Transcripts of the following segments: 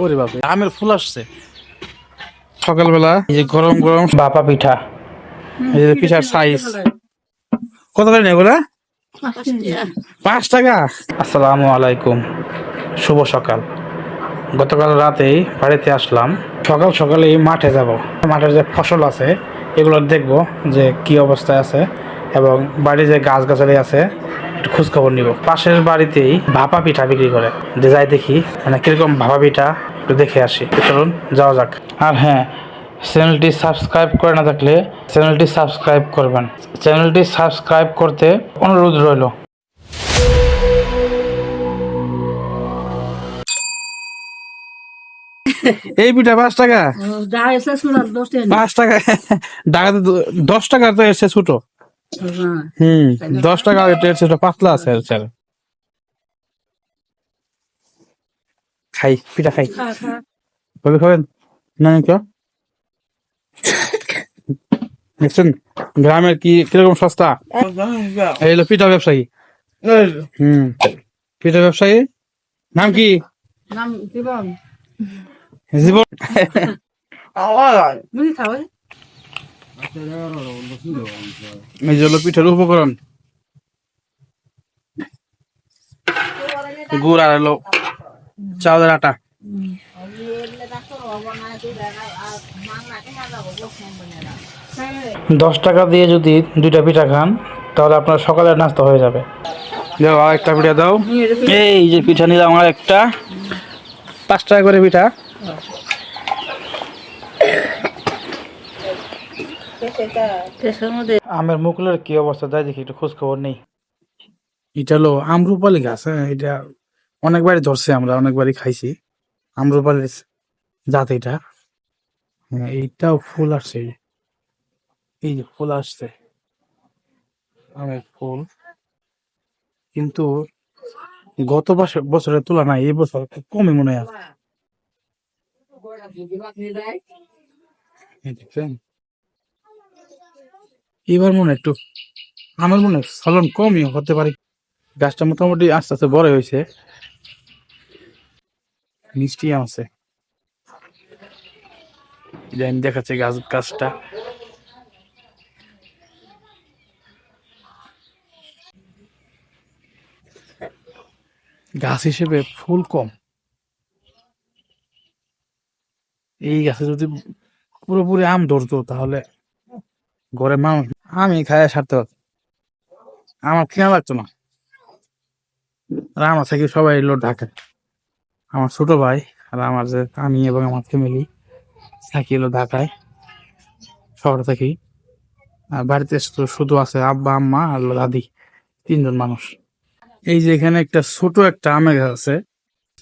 ওরে বাপরে আমের ফুল আসছে। সকালবেলা এই যে গরম গরম বাপা পিঠা। এই যে পিঠার সাইজ কত করে নেই এগুলা পাঁচ টাকা। আসসালামু আলাইকুম। শুভ সকাল। গতকাল রাতেই বাড়িতে আসলাম। সকাল সকালেই মাঠে যাব। মাঠের যে ফসল আছে এগুলো দেখব যে কি অবস্থায় আছে এবং বাড়ির যে গাছ গাছালি আছে একটু খোঁজখবর নিব। পাশের বাড়িতেই ভাপা পিঠা বিক্রি করে। যে যাই দেখি মানে কীরকম ভাপা পিঠা একটু দেখে আসি। তো চলুন যাওয়া যাক। আর হ্যাঁ চ্যানেলটি সাবস্ক্রাইব করে না থাকলে চ্যানেলটি সাবস্ক্রাইব করবেন। চ্যানেলটি সাবস্ক্রাইব করতে অনুরোধ রইল। এই পিঠা পাঁচ টাকা? এসে পাঁচ টাকা? ঢাকাতে তো দশ টাকার তো এসছে ছোট। হ্যাঁ। হুম দশ টাকা এটা পাতলা আছে স্যার। খাই পিঠা খাই। কবে খাবেন? না নাকি দেখছেন? গ্রামের কি কীরকম সস্তা? এই হলো পিঠা ব্যবসায়ী। হুম। পিঠা ব্যবসায়ী? নাম কি? নাম জীবন। পিঠার উপকরণ। গুড় আর চাউলের আটা? দশ টাকা দিয়ে যদি দুইটা পিঠা খান তাহলে আপনার সকালের নাস্তা হয়ে যাবে। দাও আর একটা পিঠা দাও। এই যে পিঠা নিলাম আমার একটা। পাঁচ টাকা করে পিঠা। আমের মুকুলের কি অবস্থা? তাই দেখি একটু খোঁজ খবর নেই। এটা হলো আমরুপালি গাছ হ্যাঁ এটা অনেকবারই ধরছে আমরা, অনেকবারই খাইছি। আমরুপালির জাত এটা। হ্যাঁ এইটাও ফুল আসছে। এই যে। ফুল আসছে। আমের ফুল। কিন্তু গত বছর বছরের তুলনায় এই বছর কমই মনে হয়। এবার মনে একটু, আমার মনে ফলন কমই হতে পারে। গাছটা মোটামুটি আস্তে আস্তে বড় হয়েছে। মিষ্টি আম আছে। আমি দেখাচ্ছি গাছ, গাছটা। গাছ হিসেবে ফুল কম। এই গাছে যদি পুরোপুরি আম ধরতো, তাহলে ঘরে মানুষ আমি সারতে পারতাম। আমার কেনা লাগতো না। আর আমার থেকে সবাই এলো ঢাকায়। আমার ছোট ভাই আর আমার যে আমি এবং আমার ফ্যামিলি থাকি এলো ঢাকায়, শহর থেকেই। আর বাড়িতে শুধু আছে আব্বা, আম্মা আর দাদি, তিনজন মানুষ। এই যে এখানে একটা ছোট একটা আমের গাছ আছে,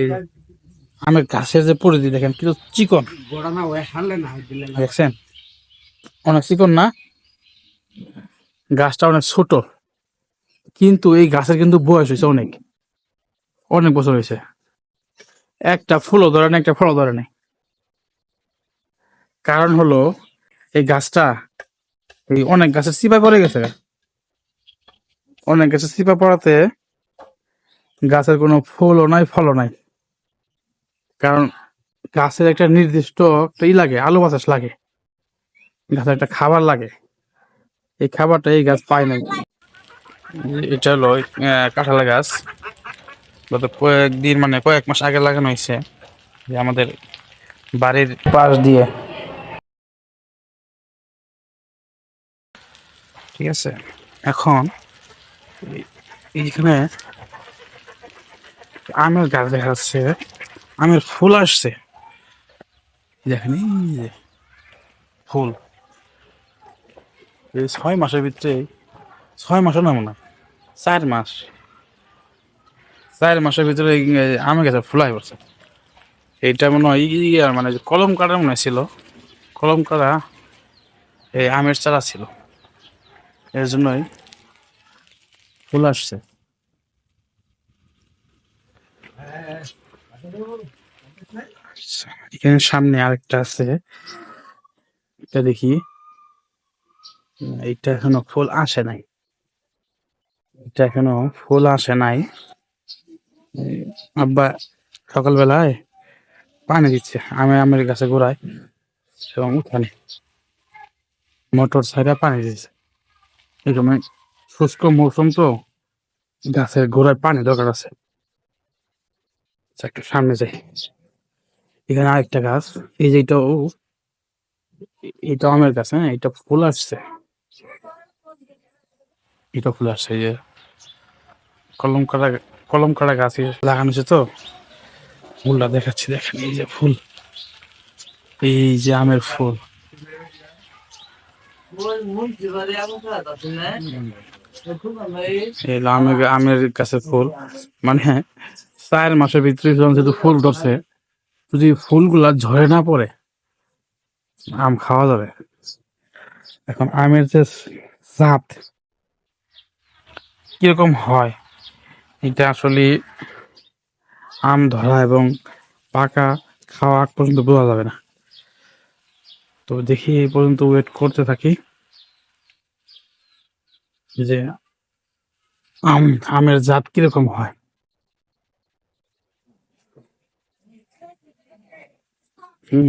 এই আমের গাছের যে পরিধি দেখেন কিন্তু চিকন। দেখছেন? অনেক চিকন না? গাছটা অনেক ছোট। কিন্তু এই গাছের কিন্তু বয়স হয়েছে অনেক। অনেক বছর হয়েছে। একটা ফুলও ধরে না একটা ফলও ধরে নাই। কারণ হলো এই গাছটা এই অনেক গাছের চিপা পড়ে গেছে। অনেক গাছের চিপা পড়াতে গাছের কোনো ফুলও নাই ফলও নাই। কারণ গাছের একটা নির্দিষ্ট ই লাগে আলু বাতাস লাগে। গাছের একটা খাবার লাগে। এই খাবারটা এই গাছ পায় নাই। এটা হলো আহ, কাঁঠালের গাছ। গত কয়েকদিন মানে কয়েক মাস আগে লাগানো হয়েছে যে আমাদের বাড়ির পাশ দিয়ে। ঠিক আছে? এখন এইখানে আমের গাছ দেখা যাচ্ছে, আমের ফুল আসছে। দেখেন ফুল। এই ছয় মাসের ভিতরে, ছয় মাসও না, চার মাস। চার মাসের ভিতরে আমের গাছে ফুলাই পড়ছে। এইটা মনে হয় ই- ই আর মানে কলম কাটা মনে ছিল। কলম কাটা এই আমের চারা ছিল। এর জন্যই ফুল আসছে। এখানে সামনে আরেকটা আছে। এটা দেখি। এইটা এখনও ফুল আসে নাই। এটা এখনও ফুল আসে নাই। আব্বা সকালবেলায় পানি দিচ্ছে আমি আমের গাছে গোড়ায় এবং উঠানে মোটর সাইডে পানি দিচ্ছে এরকম শুষ্ক মৌসুম তো গাছের গোড়ায় পানি দরকার আছে। আচ্ছা, একটু সামনে যাই। এখানে আরেকটা গাছ এই যে এটা এটা আমের গাছ হ্যাঁ এটা ফুল আসছে। এটা ফুল আসছে যে কলম কাটা কলম কাটা গাছ লাগানো হয়েছে তো। ফুলটা দেখাচ্ছি, দেখেন, এই যে ফুল। এই যে আমের ফুল। আমের আমের গাছে ফুল। মানে চার মাসের ভিতরে যেহেতু ফুল ধরছে, যদি ফুলগুলা ঝরে না পড়ে, আম খাওয়া যাবে। এখন আমের যে জাত, কীরকম হয়? এটা আসলে আম ধরা এবং পাকা খাওয়া আগ পর্যন্ত বোঝা যাবে না। তো দেখি এই পর্যন্ত ওয়েট করতে থাকি। যে আম, আমের জাত কীরকম হয়? হুম।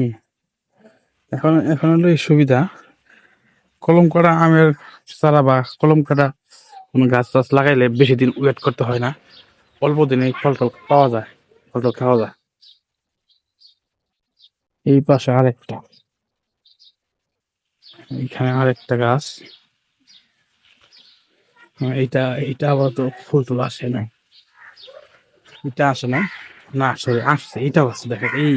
এখন এখন হলো এই সুবিধা। কলম কাটা আমের চারা বা কলম কাটা কোনো গাছ টাছ লাগাইলে বেশি দিন ওয়েট করতে হয় না। অল্প দিনে ফল টল পাওয়া যায় ফল টল খাওয়া যায়। এই পাশে আরেকটা। এখানে আরেকটা গাছ। হ্যাঁ, এইটা আবার তো ফুল টুল আসে না এটা আসে না না সরি আসছে এইটাও আছে দেখেন এই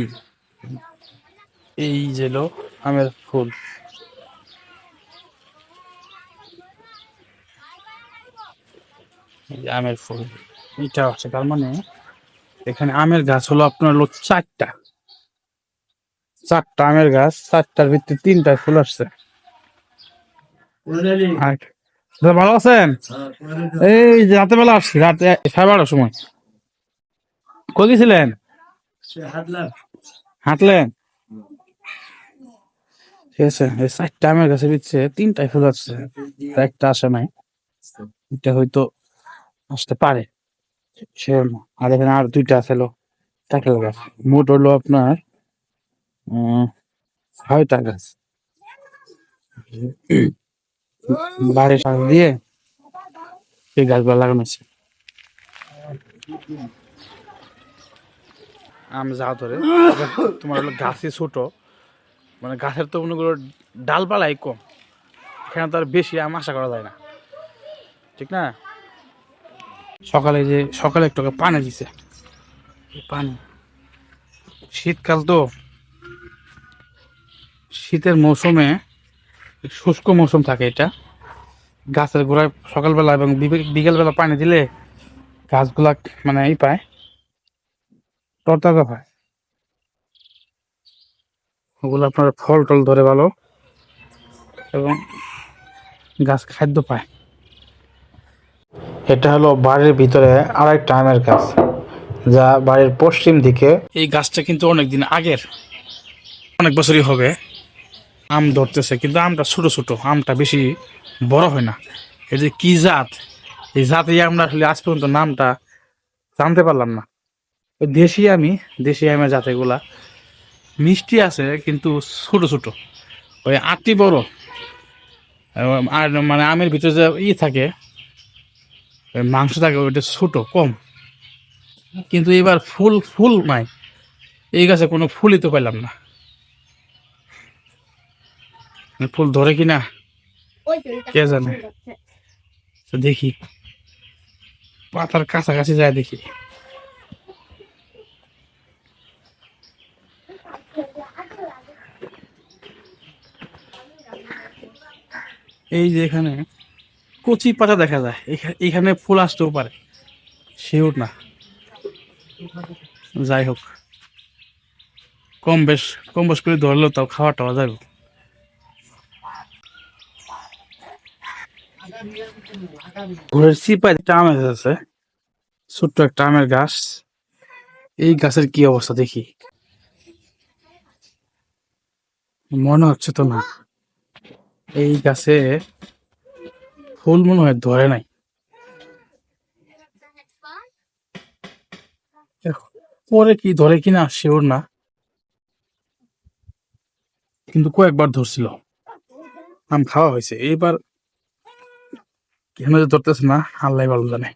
এই যে লো আমের ফুল এই যে আমের ফুল। এইটাও আছে তার মানে এখানে আমের গাছ হলো আপনার হলো চারটা। চারটা আমের গাছ, চারটার ভিতরে তিনটা ফুল আসছে। ভালো আছেন? এই যে রাতে বেলা আসছি, রাতে সাড়ে বারোটার সময়। কই গেছিলেন? হাঁটলেন? ঠিক আছে, এই চারটা আমের গাছের ভিতরে তিনটায় ফুল আসছে। একটা আসে নাই। এটা হয়তো আসতে পারে। সেরকম আর এখানে আর দুইটা আছে কাঁঠাল গাছ মোট হলো আপনার ছয়টা গাছ বাড়ির সাথে দিয়ে এই গাছগুলো লাগানো আছে আম যা ধরে, তোমার হলো গাছে ছোট। মানে গাছের তো মনে করো ডালপালাই কম। এখানে তো আর বেশি আম আশা করা যায় না। ঠিক না? সকালে যে, সকালে একটু পানি দিছে। পানি। শীতকাল তো, শীতের মৌসুমে শুষ্ক মৌসুম থাকে এটা। গাছের গোড়ায় সকালবেলা এবং বিকেলবেলা পানি দিলে গাছগুলা মানে এই পায়, তরতাজা পায় ওগুলো আপনার ফল টল ধরে ভালো, এবং গাছ খাদ্য পায়। এটা হলো বাড়ির ভিতরে আরেকটা আমের গাছ, যা বাড়ির পশ্চিম দিকে। এই গাছটা কিন্তু অনেক দিন আগের, অনেক বছরই হবে। আম ধরতেছে, কিন্তু আমটা ছোট ছোট, আমটা বেশি বড় হয় না। এই যে কি জাত? এই জাতে আমরা আসলে আজ পর্যন্ত নামটা জানতে পারলাম না। ওই দেশি আমি, দেশি আমের জাত এগুলা মিষ্টি আছে, কিন্তু ছোট ছোট। ওই আটটি বড়। আর মানে আমের ভিতরে যে ই থাকে মাংস থাকে ওইটা ছোট কম। কিন্তু এবার ফুল ফুল নাই। এই গাছে কোনো ফুলই তো পাইলাম না। ফুল ধরে কিনা? কে জানে? দেখি। পাতার কাছাকাছি যায় দেখি। এই যে এখানে কচি পাতা দেখা যায়। এখানে ফুল আসতেও পারে। সেও না। যাই হোক। কম বেশ কম বেশ করে ধরলেও তাও খাওয়া টাওয়া যাবে। ঘরের চিপায় একটা আছে। ছোট্ট একটা আমের গাছ। এই গাছের কি অবস্থা দেখি। মনে হচ্ছে তো না। এই গাছে ফুল মনে হয় ধরে নাই। পরে কি ধরে কিনা শিওর না। কিন্তু কয়েকবার ধরছিল। আম খাওয়া হয়েছে। এইবার কেন যে ধরতেছে না, আল্লাহ ভালো জানে।